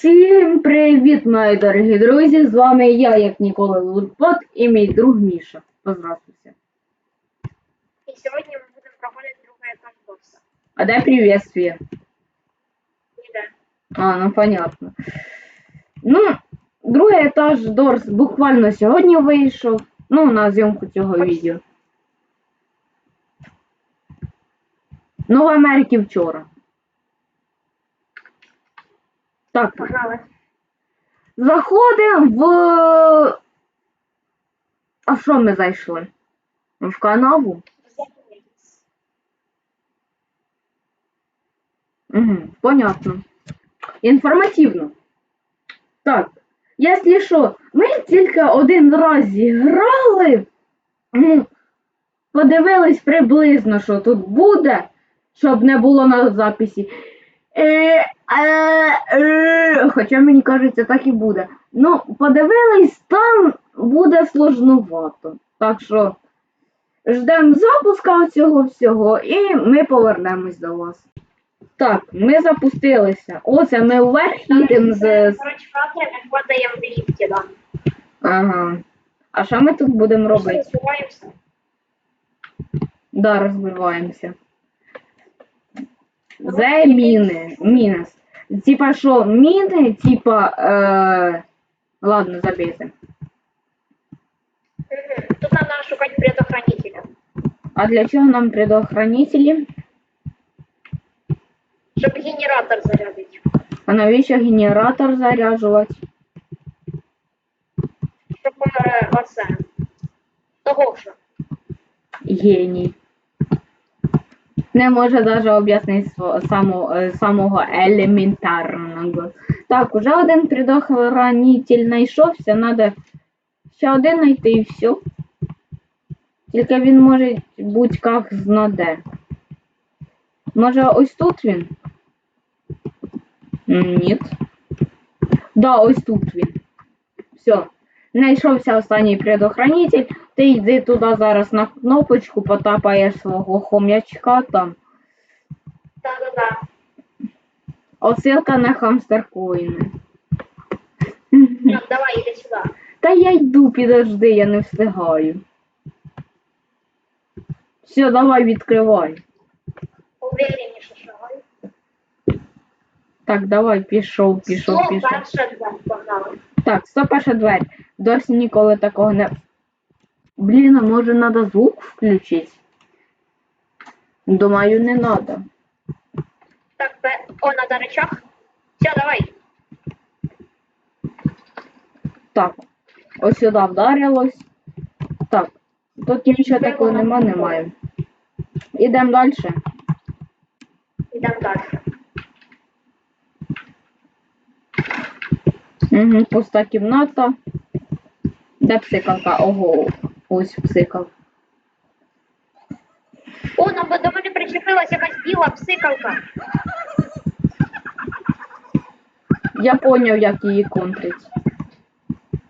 Всім привіт, мої дорогі друзі! З вами я, як ніколи, Лутпот і мій друг Міша. Поздравствуйся. И сегодня мы будем проходить другой этаж босса. А дай приветствие. Іде. А, ну понятно. Ну, другий етаж Дорс буквально сьогодні вийшов. Ну, на зйомку цього відео. Ну, в Америці вчора. Так, Погнали. Заходимо в. А що ми зайшли? В канаву? Угу, понятно. Інформативно. Так, якщо що, ми тільки один раз зіграли. Ну, подивились приблизно, що тут буде, щоб не було на записі. Е, хоча мені кажеться, так і буде. Ну, подивились, там буде сложновато. Так що ждемо запуска цього всього і ми повернемось до вас. Так, ми запустилися. Оце ми вверх їдемо з. Короче, ми падаємо в ліфті, да. Ага. А що ми тут будемо робити? Розвиваємося. Да, розбиваємося. Це міни. Мінус. Типа що, міни, типа. Е... Ладно, забейте. Мгм. Тут нам надо шукати предохранителя. А для чого нам предохранителі? Щоб генератор зарядити. А навіщо генератор заряджувати? Щоб е, оце. Того що. Геній. Не може навіть об'яснити само, е, самого елементарного. Так, уже один предохранитель знайшовся, треба ще один знайти і все. Тільки він може бути як знаде. Може ось тут він? Ні. Да, ось тут він. Все. Знайшовся останній предохранитель. Ти йди туди зараз на кнопочку, потапаєш свого хом'ячка там. Да-да-да. Отсилка на хамстер коїни. Ну, давай, іди сюди. Та я йду, підожди, я не встигаю. Все, давай відкривай. Увереніше шагай. Так, давай, пішов, пішов, Сто пішов. перша двері, погнали. Так, 101 двері. Досі ніколи такого не. Блін, а може треба звук включити? Думаю, не треба. Так, о, надо рычаг. Все, давай. Так, ось сюди вдарилось. Так, тут нічого такого нема, немає. Ідемо далі. Йдемо далі. Угу, пуста кімната. Де псикалка? Ого, ось псикал. О, нам до мене причепилась якась біла псикалка. Я поняв, як її контрить.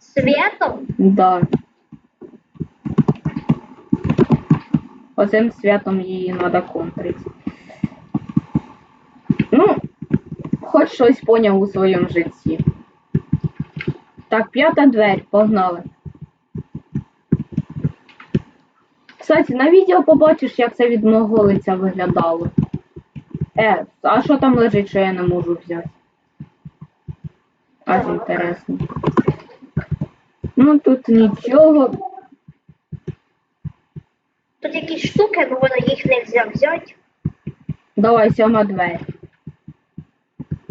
Світом? Да. Оцим святом її треба контрити. Ну, хоч щось поняв у своєму житті. Так, п'ята дверь, погнали. Кстати, на відео побачиш, як це від мого лиця виглядало. Е, а що там лежить, що я не можу взяти? Аж інтересно. Ну тут нічого. Тут якісь штуки, ну воно їх не взяв взяти. Давай сьома двері.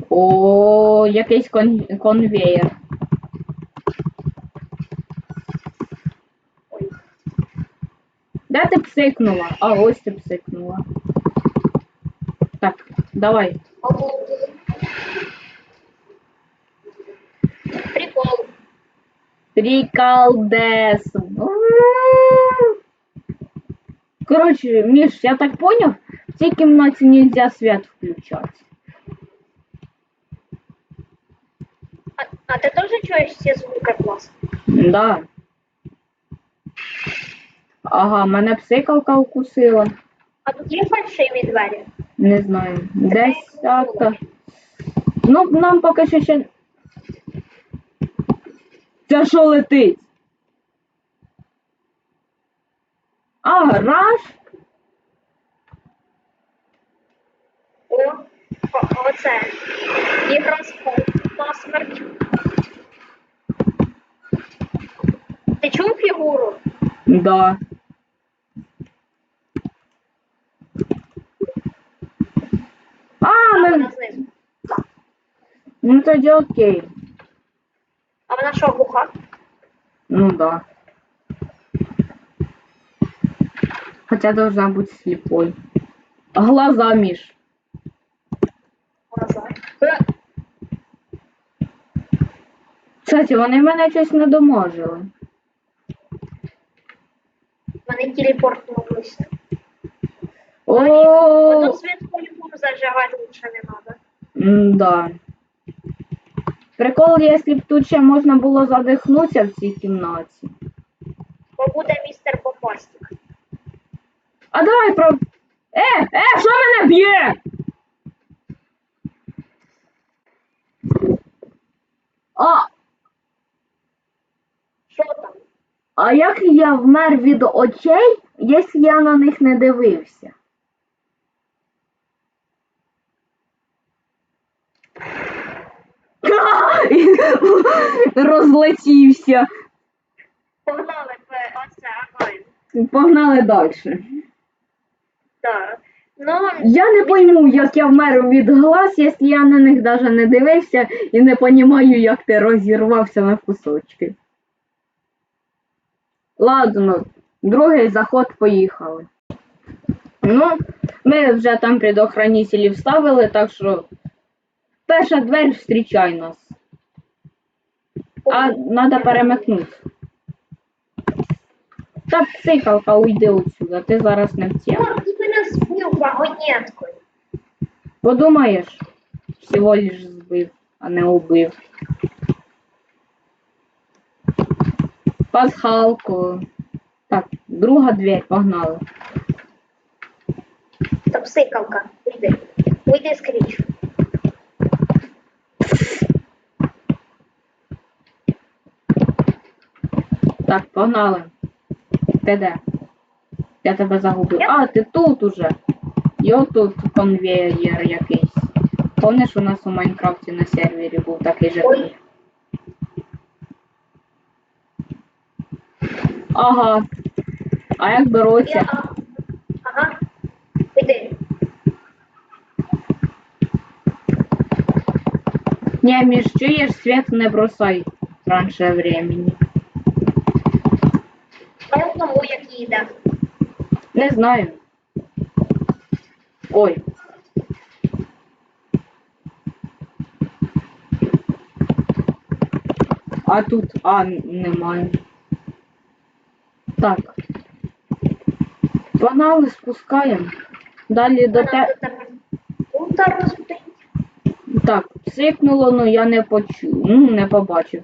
О, якийсь кон- конвеєр. Де ти псикнула? А ось ти псикнула. Так, давай. Прикол. Приколдес. Короче, Міш, я так понял, в цій кімнаті нельзя свет включати. А, а ти теж чуєш ці звуки клас? Да. Ага, мене псикалка укусила. А тут є фальшиві двері? Не знаю. Десята. Ну, нам поки що ще Це що летить? А, гараж? О, о оце. Ігра на смерть. Ти чув фігуру? Да. А, ми... вона знизу. ну тоді окей. А вона що, глуха? Ну да. Хотя должна быть слепой. Глаза, Миш. Глаза. Кстати, вони мене щось не доможили. Вони телепортнулися. О, Потім світ по-любому лучше не треба. да. Прикол, якщо б тут ще можна було задихнутися в цій кімнаті. Бо буде містер Попастік. А давай про. Е, е, що мене б'є? А, Що там? а як я вмер від очей, якщо я на них не дивився? Розлетівся. Погнали в оце. Погнали далі. Так. Ну, Я не пойму, як я вмер від глаз, якщо я на них навіть не дивився і не розумію, як ти розірвався на кусочки. Ладно, другий заход поїхали. Ну, ми вже там предохранителі вставили, так що перша двері зустрічай нас. А треба перемикнути. Та психалка, уйди отсюда, ти зараз не в тему. О, ти мене збив вагонеткою. Подумаєш, всього лиш збив, а не убив. Пасхалку. Так, друга дверь, погнали. Та псикалка. Уйди. Уйди скріч. Так, погнали. Ти де? Я тебе загубив. А, ти тут уже. Йо тут конвеєр якийсь. Помниш, у нас у Майнкрафті на сервері був такий же. Ой. Ага. А як беруться? Я... Ага. Уйди. Не, Миш, чуєш, свет не бросай раньше времени. А одному як їде. Не знаю. Ой. А тут А немає. Так. Погнали, спускаємо. Далі до те. Так, псикнуло, ну я не почув. Ну, не побачив.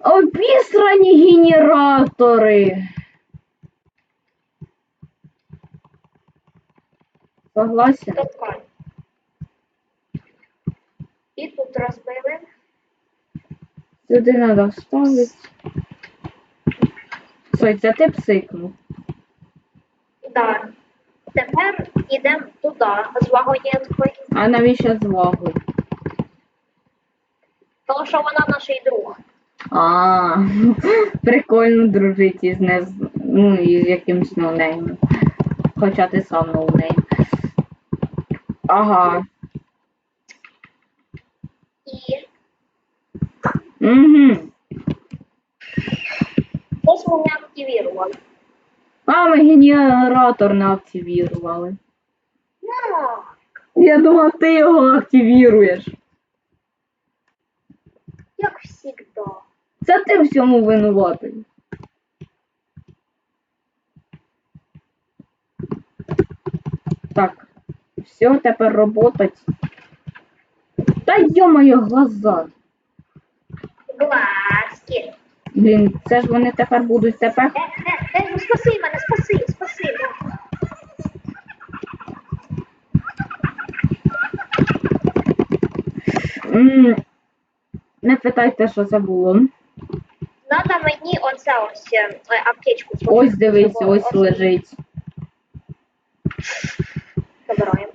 Обісрані генератори. Согласен? І тут розбили. Сюди треба вставити. Стой, це ти псикнув. Да. Тепер йдемо туди з вагонеткою. А навіщо з вагою? Тому що вона наш друг. А, прикольно дружити із не ну, із якимсь ноунеймом. Хоча ти сам ноунейм. Ага. І Угу. ось ми не активували. А, ми генератор не активірували. Ну, Я думав, ти його активіруєш. як завжди. Це ти всьому винуватий. Так, все, тепер работать. Та ё-моє, глаза. Глазки. Блін, це ж вони тепер будуть тепер. Е, е, е, ну спаси мене, спаси, спаси. М, Не питайте, що це було. Надо мені оце ось е, аптечку. Ось дивись, Щоб ось лежить. Забираємо.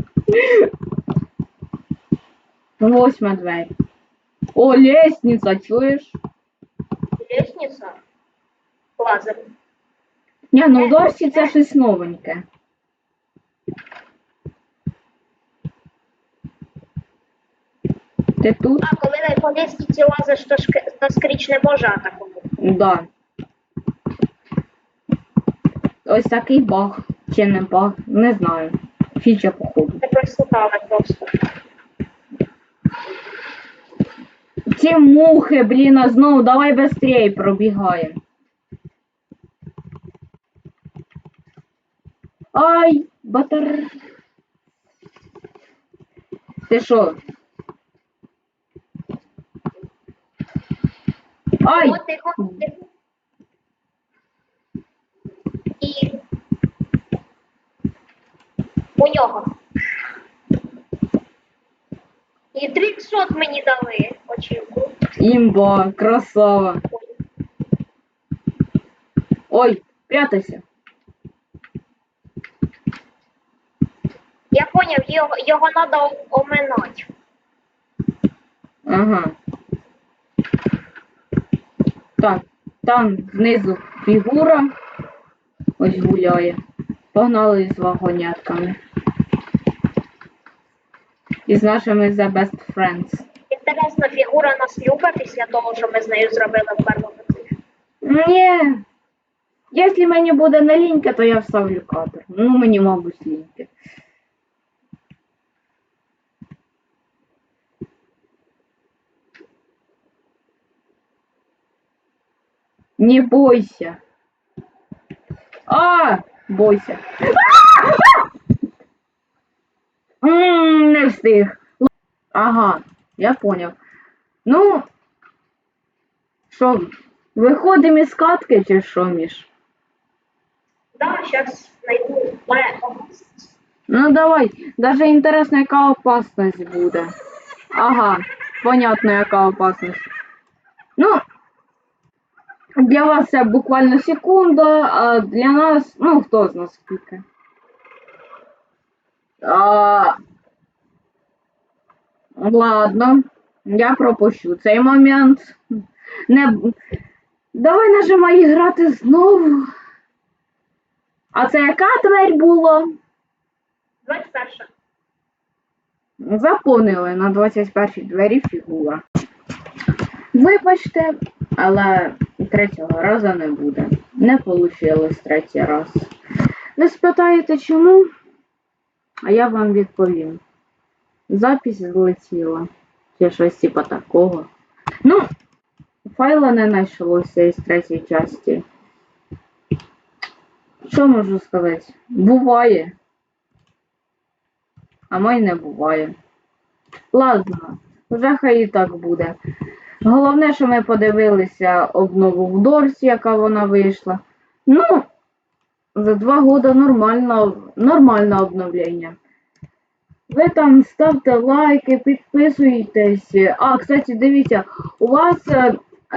Восьма двері. О, лестниця, чуєш? Лестниця. Лазер. Ні, ну в Дорсі це щось новеньке. Ти тут? А коли на по лестниці лазиш, то, шк... то скріч не може атакувати. Да. Ось такий баг. Чи не баг, не знаю. Фіча походу. Це прослухали просто. Ці мухи, блін, а знову давай быстрее пробігаємо. Ай, батар. Ти що? Ай! От тихо, тихо. І у нього. І 300 мені дали очівку. Імба, красава. Ой. Ой, прятайся. Я поняв, його, його треба оминати. Ага. Так, там знизу фігура. Ось гуляє. Погнали з вагонятками. І з нашими The Best Friends. Інтересно, фігура нас любить після того, що ми з нею зробили в першому циклі. Ні. Якщо мені буде не лінька, то я вставлю кадр. Ну, мені, мабуть, ліньки. Не бойся. А, бойся. Не встиг. Ага, я поняв. Ну, що, виходимо із катки чи що, Міш? Да, зараз знайду легко. Ну давай, даже інтересно, яка опасність буде. Ага, понятно, яка опасність. Ну, для вас це буквально секунда, а для нас, ну, хто з нас скільки? А... Ладно, я пропущу цей момент. Не... Давай нажимай грати знову. А це яка двері було? 21. Заповнили на 21 двері фігура. Вибачте, але третього разу не буде. Не вийшло третій раз. Ви спитаєте чому? А я вам відповім. Запись злетіла. Чи щось типа такого. Ну, файла не знайшлося із третьої частини. Що можу сказати? Буває. А май не буває. Ладно, вже хай і так буде. Головне, що ми подивилися обнову в Дорсі, яка вона вийшла. Ну, за два года нормально, нормальне обновлення. Ви там ставте лайки, підписуйтесь. А, кстати, дивіться, у вас е,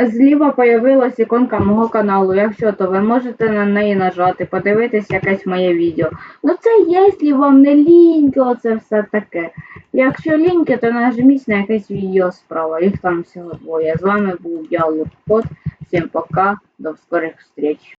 зліва появилась іконка мого каналу. Якщо то ви можете на неї нажати, подивитись якесь моє відео. Ну це якщо вам не ліньки, оце все таке. Якщо ліньки, то нажміть на якесь відео справа. Їх там всього двоє. З вами був я, Луркот. Всім пока, до скорих встреч.